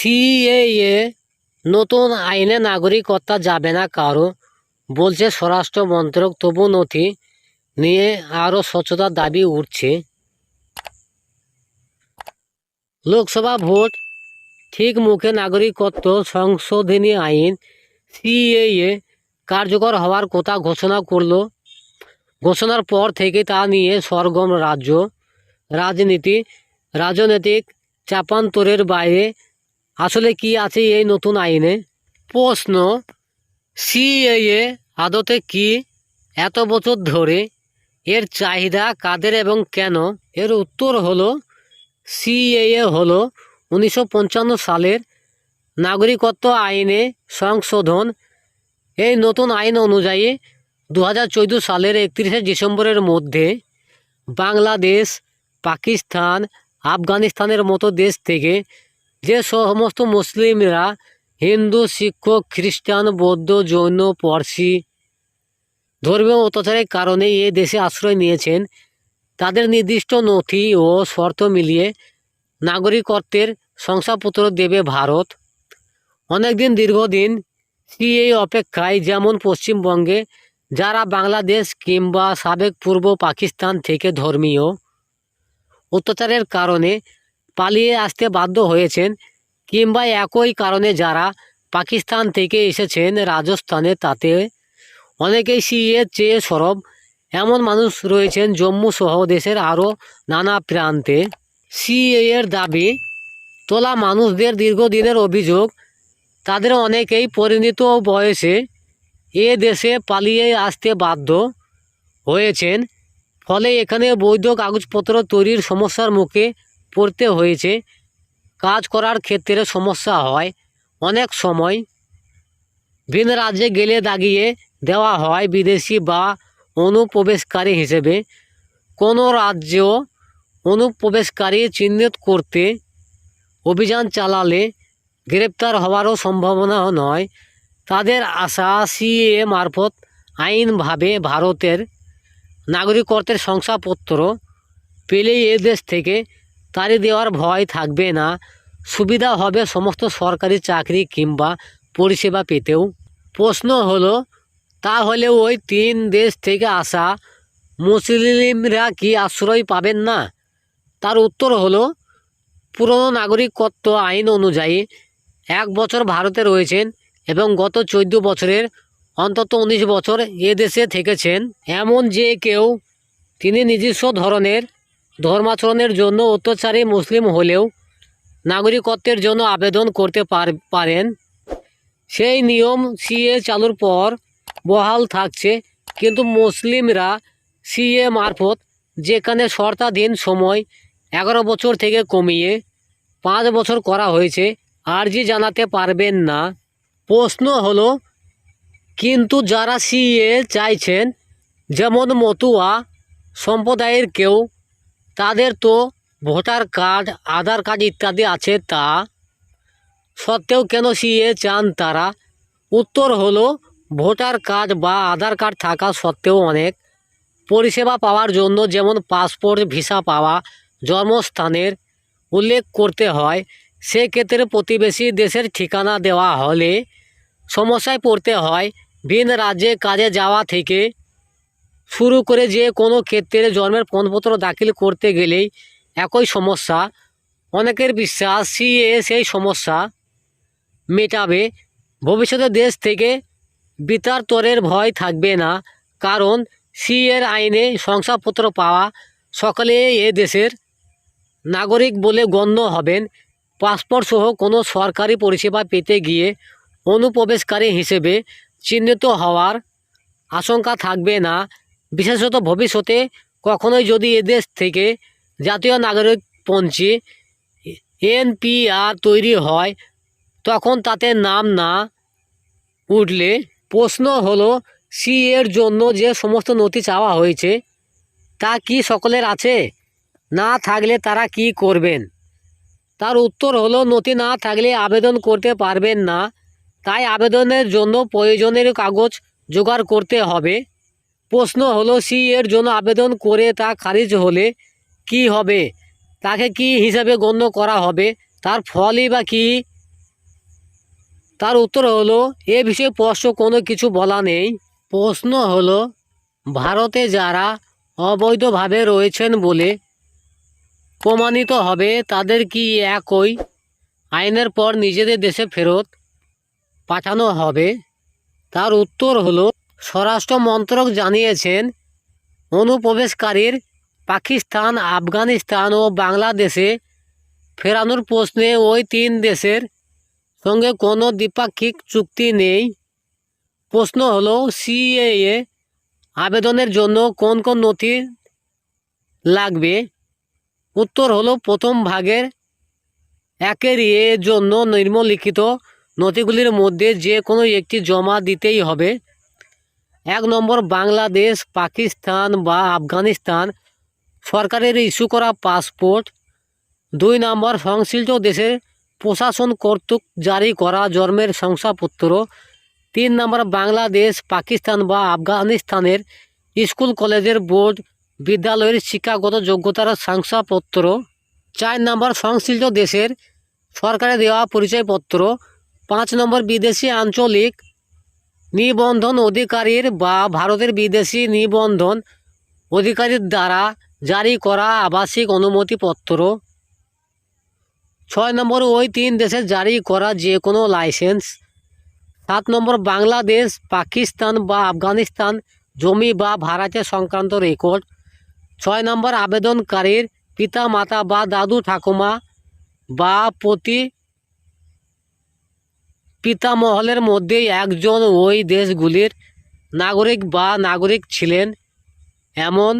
CAA নতুন আইনে নাগরিকত্ব যাবে না কারও বলছে স্বরাষ্ট্র মন্ত্রক তবু নথি নিয়ে আরও স্বচ্ছতার দাবি উঠছে। লোকসভা ভোট, ঠিক মুখে নাগরিকত্ব সংশোধনী আইন সিএএ কার্যকর হওয়ার কথা ঘোষণা করল। ঘোষণার পর থেকে তা নিয়ে সরগম রাজ্য, রাজনীতি, রাজনৈতিক চাপান্তরের বাইরে আসলে কি আছে এই নতুন আইনে? প্রশ্ন, সিএএ আদতে কি এত বছর ধরে? এর চাহিদা কাদের এবং কেন? এর উত্তর হলো, সিএএ হলো উনিশশো পঞ্চান্ন সালের নাগরিকত্ব আইনে সংশোধন। এই নতুন আইন অনুযায়ী দু হাজার চৌদ্দ সালের একত্রিশে ডিসেম্বরের মধ্যে বাংলাদেশ, পাকিস্তান, আফগানিস্তানের মতো দেশ থেকে যে সমস্ত মুসলিমরা হিন্দু শিক্ষক খ্রিস্টান, বৌদ্ধ, জৈন, পার্সি ধর্মীয় অত্যাচারের কারণে এ দেশে আশ্রয় নিয়েছেন, তাদের নির্দিষ্ট নথি ও শর্ত মিলিয়ে নাগরিকত্বের শংসাপত্র দেবে ভারত। অনেকদিন দীর্ঘদিন সিএ অপেক্ষায় যেমন পশ্চিমবঙ্গে, যারা বাংলাদেশ কিংবা সাবেক পূর্ব পাকিস্তান থেকে ধর্মীয় অত্যাচারের কারণে পালিয়ে আসতে বাধ্য হয়েছেন, কিংবা একই কারণে যারা পাকিস্তান থেকে এসেছেন রাজস্থানে, তাতে অনেকেই সিএ চেয়ে সরব। এমন মানুষ রয়েছেন জম্মু সহ দেশের আরও নানা প্রান্তে। সিএ এর দাবি, তোলা মানুষদের দীর্ঘদিনের অভিযোগ, তাদের অনেকেই পরিণত বয়সে এ দেশে পালিয়ে আসতে বাধ্য হয়েছেন। ফলে এখানে বৈধ কাগজপত্র তৈরির সমস্যার মুখে পড়তে হয়েছে। কাজ করার ক্ষেত্রে সমস্যা হয়। অনেক সময় ভিন রাজ্যে গেলে দাগিয়ে দেওয়া হয় বিদেশি বা অনুপ্রবেশকারী হিসেবে। কোনো রাজ্য অনুপ্রবেশকারী চিহ্নিত করতে অভিযান চালালে গ্রেপ্তার হওয়ারও সম্ভাবনা নয়। তাদের আশা সিএ মারফত আইনভাবে ভারতের নাগরিকত্বের শংসাপত্র পেলেই এ দেশ থেকে তাড়ি দেওয়ার ভয় থাকবে না। সুবিধা হবে সমস্ত সরকারি চাকরি কিংবা পরিষেবা পেতেও। প্রশ্ন হলো, তাহলে ওই তিন দেশ থেকে আসা মুসলিমরা কি আশ্রয় পাবেন না? তার উত্তর হলো, পুরনো নাগরিকত্ব আইন অনুযায়ী এক বছর ভারতে রয়েছেন এবং গত চোদ্দ বছরের অন্তত উনিশ বছর এ দেশে থেকেছেন। এমন যে কেউ, তিনি নিজস্ব ধরনের ধর্মাচরণের জন্য অত্যাচারী মুসলিম হলেও নাগরিকত্বের জন্য আবেদন করতে পার- পারেন। সেই নিয়ম সিএ চালুর পর বহাল থাকছে, কিন্তু মুসলিমরা সিএ মারফত যেখানে শর্তাধীন সময় এগারো বছর থেকে কমিয়ে পাঁচ বছর করা হয়েছে, আর্জি জানাতে পারবেন না। প্রশ্ন হলো, কিন্তু যারা সিএ চাইছেন, যেমন মতুয়া সম্প্রদায়ের কেউ তাদের তো ভোটার কার্ড, আধার কার্ড ইত্যাদি আছে তা সত্ত্বেও কেন সিএ চান তারা? উত্তর হলো, ভোটার কার্ড বা আধার কার্ড থাকা সত্ত্বেও অনেক পরিষেবা পাওয়ার জন্য যেমন পাসপোর্ট, ভিসা পাওয়া, জন্মস্থানের উল্লেখ করতে হয়, সেক্ষেত্রে প্রতিবেশী দেশের ঠিকানা দেওয়া হলে সমস্যায় পড়তে হয়। ভিন রাজ্যে কাজে যাওয়া থেকে শুরু করে যে কোনো ক্ষেত্রে জন্মের প্রমাণপত্র দাখিল করতে গেলেই একই সমস্যা, অনেকের বিশ্বাস সিএ সেই সমস্যা মেটাবে। ভবিষ্যতে দেশ থেকে বিতাড়তরের ভয় থাকবে না, কারণ সিএর আইনে শংসাপত্র পাওয়া সকলে এ দেশের নাগরিক বলে গণ্য হবেন। পাসপোর্ট সহ কোনো সরকারি পরিষেবা পেতে গিয়ে অনুপ্রবেশকারী হিসেবে চিহ্নিত হওয়ার আশঙ্কা থাকবে না। বিশেষত ভবিষ্যতে কখনোই যদি এদেশ থেকে জাতীয় নাগরিক পঞ্চি এনপিআর তৈরি হয়, তখন তাতে নাম না উঠলে প্রশ্ন হলো, সি এর জন্য যে সমস্ত নথি চাওয়া হয়েছে, তা কি সকলের আছে? না থাকলে তারা কি করবেন? তার উত্তর হলো, নথি না থাকলে আবেদন করতে পারবেন না। তাই আবেদনের জন্য প্রয়োজনের কাগজ জোগাড় করতে হবে। প্রশ্ন হলো, সি এর জন্য আবেদন করে তা খারিজ হলে কি হবে? তাকে কি হিসাবে গণ্য করা হবে? তার ফলই বা কী? তার উত্তর হলো, এ বিষয়ে স্পষ্ট কোনো কিছু বলা নেই। প্রশ্ন হলো, ভারতে যারা অবৈধভাবে রয়েছেন বলে প্রমাণিত হবে, তাদের কি একই আইনের পর নিজেদের দেশে ফেরত পাঠানো হবে? তার উত্তর হলো স্বরাষ্ট্র মন্ত্রক জানিয়েছেন, অনুপ্রবেশকারীর পাকিস্তান, আফগানিস্তান ও বাংলাদেশে ফেরানোর প্রশ্নে ওই তিন দেশের সঙ্গে কোনো দ্বিপাক্ষিক চুক্তি নেই। প্রশ্ন হলো, সিএএ আবেদনের জন্য কোন কোন নথি লাগবে? উত্তর হলো, প্রথম ভাগের একের এর জন্য নিম্নলিখিত নথিগুলির মধ্যে যে কোনো একটি জমা দিতেই হবে। এক নম্বর বাংলাদেশ, পাকিস্তান বা আফগানিস্তান সরকারের ইস্যু করা পাসপোর্ট। দুই নম্বর সংশ্লিষ্ট দেশের প্রশাসন কর্তৃক জারি করা জন্মের শংসাপত্র। তিন নম্বর বাংলাদেশ, পাকিস্তান বা আফগানিস্তানের স্কুল, কলেজের বোর্ড, বিদ্যালয়ের শিক্ষাগত যোগ্যতার শংসাপত্র। চার নম্বর সংশ্লিষ্ট দেশের সরকারে দেওয়া পরিচয়পত্র। পাঁচ নম্বর বিদেশি আঞ্চলিক নিবন্ধন অধিকারীর বা ভারতের বিদেশি নিবন্ধন অধিকারীর দ্বারা জারি করা আবাসিক অনুমতিপত্র। ছয় নম্বর, ওই তিন দেশে জারি করা যে কোনো লাইসেন্স। সাত নম্বর, বাংলাদেশ, পাকিস্তান বা আফগানিস্তান জমি বা ভাড়াটে সংক্রান্ত রেকর্ড। ছয় নম্বর, আবেদনকারীর পিতা মাতা বা দাদু ঠাকুমা বা প্রতি পিতামহলের মধ্যে একজন ওই দেশগুলির নাগরিক বা নাগরিক ছিলেন। এমন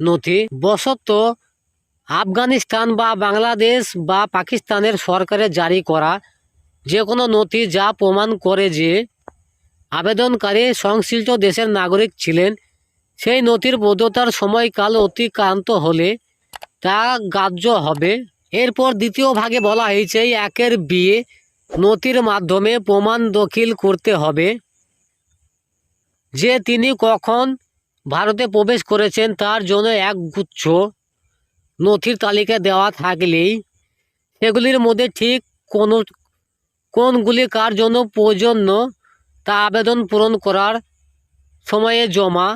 নথি বশত আফগানিস্তান বা বাংলাদেশ বা পাকিস্তানের সরকারের জারি করা যে কোনো নথি যা প্রমাণ করে যে আবেদনকারী সংশ্লিষ্ট দেশের নাগরিক ছিলেন, সেই নথির বৈধতার সময়কাল অতিক্রান্ত হলে তা গ্রাহ্য হবে। এরপর দ্বিতীয় ভাগে বলা হয়েছে, একের বিয়ে নথির মাধ্যমে প্রমাণ দখিল করতে হবে। যে তিনি কখন ভারতে প্রবেশ করেছেন তার জন্য এক গুচ্ছ নথির তালিকা দেওয়া থাকলেই সেগুলির মধ্যে ঠিক কোনো, কোনগুলি কার জন্য প্রয়োজন্য তা আবেদন পূরণ করার সময়ে জমা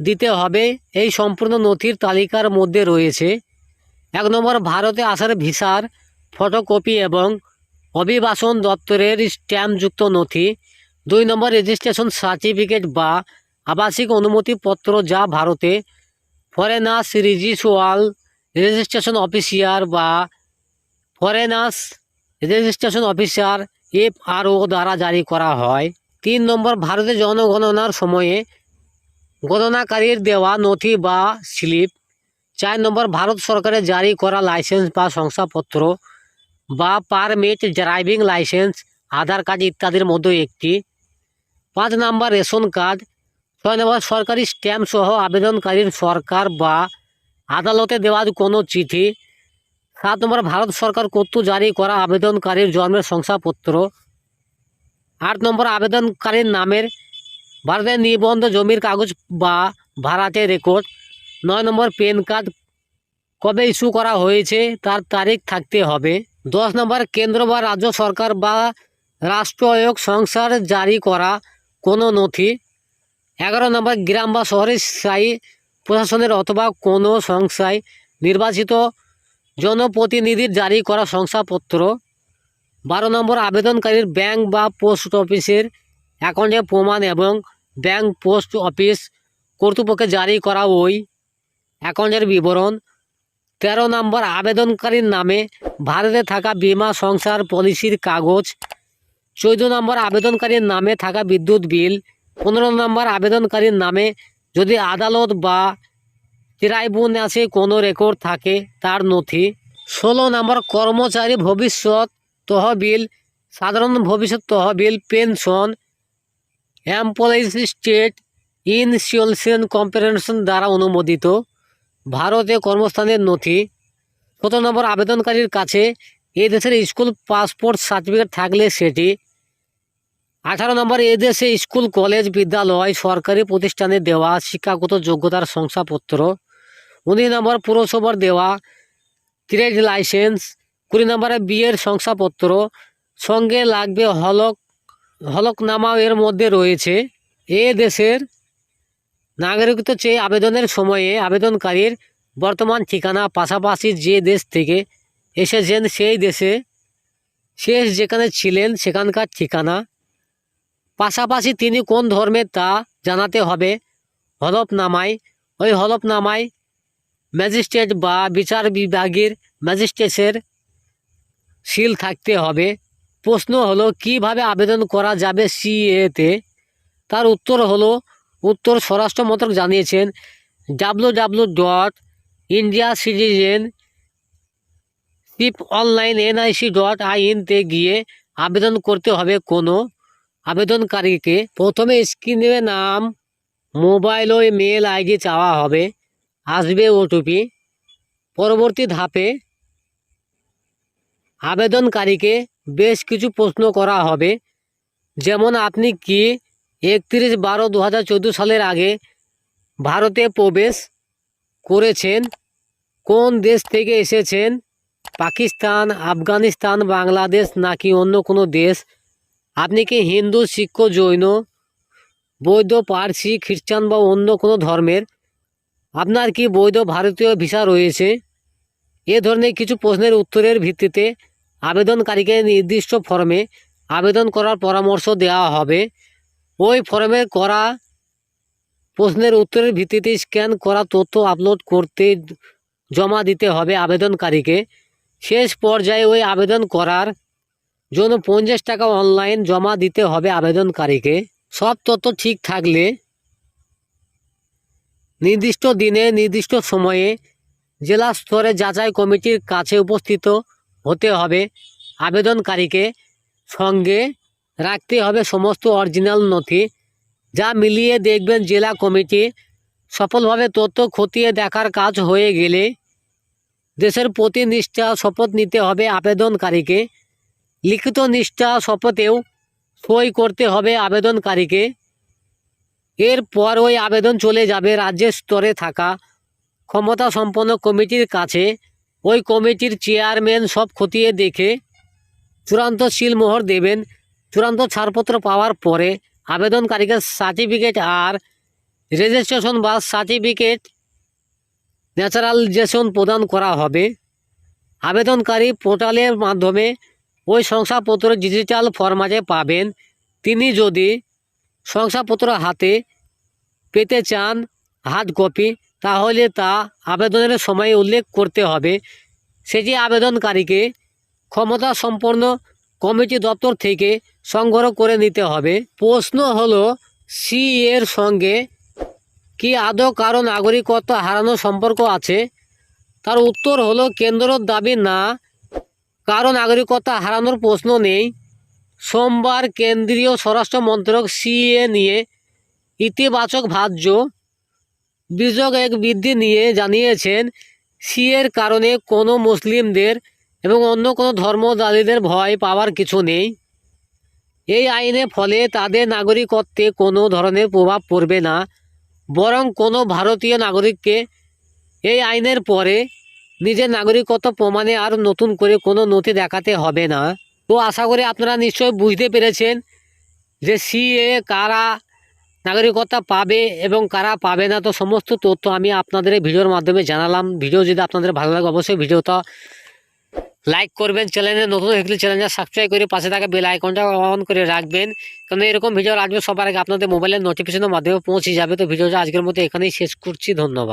দিতে হবে। এই সম্পূর্ণ নথির তালিকার মধ্যে রয়েছে এক নম্বর ভারতে আসার ভিসার ফটোকপি এবং অভিবাসন দপ্তরের স্ট্যাম্পযুক্ত নথি, দুই নম্বর রেজিস্ট্রেশন সার্টিফিকেট বা আবাসিক অনুমতিপত্র যা ভারতে ফরেনার্স রিজিসুয়াল রেজিস্ট্রেশন অফিসিয়ার বা ফরেনার্স রেজিস্ট্রেশন অফিসার এফআরও দ্বারা জারি করা হয়। তিন নম্বর, ভারতের জনগণনার সময়ে গণনাকারীর দেওয়া নথি বা স্লিপ। চার নম্বর, ভারত সরকারের জারি করা লাইসেন্স বা শংসাপত্র বা permit driving licence Aadhaar card ইত্যাদির মধ্যে একটি। পাঁচ নম্বর রেশন কার্ড। ছয় নম্বর সরকারি স্ট্যাম্প সহ আবেদনকারীর সরকার বা আদালতে দেওয়া কোনো চিঠি। সাত নম্বর ভারত সরকার কর্তৃক জারি করা আবেদনকারীর জন্মের শংসাপত্র। আট নম্বর আবেদনকারীর নামের ভারতের নিবন্ধ জমির কাগজ বা ভাড়াতে রেকর্ড নয় নম্বর প্যান কার্ড কবে ইস্যু করা হয়েছে, তার তারিখ থাকতে হবে। দশ নম্বর, কেন্দ্র বা রাজ্য সরকার বা রাষ্ট্রায়ক সংস্থার জারি করা কোনো নথি। এগারো নম্বর, গ্রাম বা শহরের স্থায়ী প্রশাসনের অথবা কোনো সংস্থায় নির্বাচিত জনপ্রতিনিধির জারি করা শংসাপত্র। বারো নম্বর, আবেদনকারীর ব্যাংক বা পোস্ট অফিসের অ্যাকাউন্টের প্রমাণ এবং ব্যাংক পোস্ট অফিস কর্তৃপক্ষে জারি করা ওই অ্যাকাউন্টের বিবরণ তেরো নম্বর আবেদনকারীর নামে ভারতে থাকা বিমা সংসার পলিসির কাগজ, চৌদ্দ নম্বর আবেদনকারীর নামে থাকা বিদ্যুৎ বিল, পনেরো নম্বর আবেদনকারীর নামে যদি আদালত বা ট্রাইব্যুনালে কোনো রেকর্ড থাকে তার নথি, ষোলো নম্বর কর্মচারী ভবিষ্যৎ তহবিল, সাধারণ ভবিষ্যৎ তহবিল, pension, employees state insurance corporation দ্বারা অনুমোদিত। ভারতে কর্মস্থানের নথি। সতেরো নম্বর আবেদনকারীর কাছে এ দেশের স্কুল পাসপোর্ট সার্টিফিকেট থাকলে সেটি। আঠারো নম্বর এদেশে স্কুল, কলেজ, বিদ্যালয়, সরকারি প্রতিষ্ঠানে দেওয়া শিক্ষাগত যোগ্যতার শংসাপত্র। উনিশ নম্বর, পুরসভার দেওয়া ট্রেড লাইসেন্স। কুড়ি নম্বরে, বিয়ের শংসাপত্র। সঙ্গে লাগবে হলক হলকনামা এর মধ্যে রয়েছে। এ দেশের নাগরিকত্ব চেয়ে আবেদনের সময়ে আবেদনকারীর বর্তমান ঠিকানা পাশাপাশি যে দেশ থেকে এসেছেন সেই দেশে শেষ যেখানে ছিলেন সেখানকার ঠিকানা। পাশাপাশি তিনি কোন ধর্মের তা জানাতে হবে হলফনামায়। ওই হলফনামায় ম্যাজিস্ট্রেট বা বিচার বিভাগের ম্যাজিস্ট্রেটের সিল থাকতে হবে। প্রশ্ন হলো, কীভাবে আবেদন করা যাবে? সিএতে। তার উত্তর হলো উত্তর স্বরাষ্ট্র মন্ত্রক জানিয়েছেন W W dot India citizenship online NIC dot আইনতে গিয়ে আবেদন করতে হবে কোনো আবেদনকারীকে। প্রথমে স্ক্রিনে নাম, মোবাইল ও মেল আইডি চাওয়া হবে। আসবে ওটিপি পরবর্তী ধাপে আবেদনকারীকে বেশ কিছু প্রশ্ন করা হবে। যেমন, আপনি কি একত্রিশ বারো দু হাজার সালের আগে ভারতে প্রবেশ করেছেন। কোন দেশ থেকে এসেছেন? পাকিস্তান, আফগানিস্তান, বাংলাদেশ নাকি অন্য কোনো দেশ? আপনি কি হিন্দু, শিখ, জৈন বৈধ পার্সি, খ্রিস্টান বা অন্য কোনো ধর্মের? আপনার কি বৈধ ভারতীয় ভিসা রয়েছে? এ ধরনের কিছু প্রশ্নের উত্তরের ভিত্তিতে আবেদনকারীকে নির্দিষ্ট ফর্মে আবেদন করার পরামর্শ দেওয়া হবে। ওই ফর্মে করা প্রশ্নের উত্তরের ভিত্তিতে স্ক্যান করা তথ্য আপলোড করতে জমা দিতে হবে আবেদনকারীকে। শেষ পর্যায়ে ওই আবেদন করার জন্য পঞ্চাশ টাকা অনলাইন জমা দিতে হবে আবেদনকারীকে। সব তথ্য ঠিক থাকলে নির্দিষ্ট দিনে, নির্দিষ্ট সময়ে জেলা স্তরে যাচাই কমিটির কাছে উপস্থিত হতে হবে আবেদনকারীকে। সঙ্গে রাখতে হবে সমস্ত অরিজিনাল নথি, যা মিলিয়ে দেখবেন জেলা কমিটি সফলভাবে তথ্য খতিয়ে দেখার কাজ হয়ে গেলে দেশের প্রতি নিষ্ঠা শপথ নিতে হবে আবেদনকারীকে। লিখিত নিষ্ঠা শপথেও সই করতে হবে আবেদনকারীকে। এরপর ওই আবেদন চলে যাবে রাজ্যের স্তরে থাকা ক্ষমতা সম্পন্ন কমিটির কাছে। ওই কমিটির চেয়ারম্যান সব খতিয়ে দেখে চূড়ান্ত সিলমোহর দেবেন। চূড়ান্ত ছাড়পত্র পাওয়ার পরে আবেদনকারীকে সার্টিফিকেট আর রেজিস্ট্রেশন বা সার্টিফিকেট ন্যাচারালাইজেশন প্রদান করা হবে। আবেদনকারী পোর্টালের মাধ্যমে ওই শংসাপত্র ডিজিটাল ফরম্যাটে পাবেন। তিনি যদি শংসাপত্র হাতে পেতে চান হার্ড কপি, তাহলে তা আবেদনের সময় উল্লেখ করতে হবে। সেটি আবেদনকারীকে ক্ষমতা সম্পন্ন কমিটি দপ্তর থেকে সংগ্রহ করে নিতে হবে। প্রশ্ন হলো, সি এর সঙ্গে কি আদৌ কারও নাগরিকত্ব হারানোর সম্পর্ক আছে? তার উত্তর হলো, কেন্দ্রর দাবি না। কারও নাগরিকত্ব হারানোর প্রশ্ন নেই। সোমবার কেন্দ্রীয় স্বরাষ্ট্র মন্ত্রক সিএ নিয়ে ইতিবাচক ভাজ্য বিযোগ এক বৃদ্ধি নিয়ে জানিয়েছেন সিএর কারণে কোনো মুসলিমদের এবং অন্য কোনো ধর্মদারীদের ভয় পাওয়ার কিছু নেই। এই আইনের ফলে তাদের নাগরিকত্বে কোনো ধরনের প্রভাব পড়বে না, বরং কোনো ভারতীয় নাগরিককে এই আইনের পরে নিজের নাগরিকত্ব প্রমাণে আর নতুন করে কোনো নথি দেখাতে হবে না। তো আশা করি আপনারা নিশ্চয়ই বুঝতে পেরেছেন যে সিএ কারা নাগরিকত্ব পাবে এবং কারা পাবে না, তো সমস্ত তথ্য আমি আপনাদের ভিডিওর মাধ্যমে জানালাম। ভিডিও যদি আপনাদের ভালো লাগে, অবশ্যই ভিডিওটা লাইক করবেন চ্যানেলে নতুন হলে চ্যানেলটা সাবস্ক্রাইব করে পাশে থাকা বেল আইকনটা অন করে রাখবেন। কারণ এরকম ভিডিও আসবে সবার আগে আপনাদের মোবাইলের নোটিফিকেশনের মাধ্যমে পৌঁছে যাবে। তো ভিডিওটা আজকের মতো এখানেই শেষ করছি। ধন্যবাদ।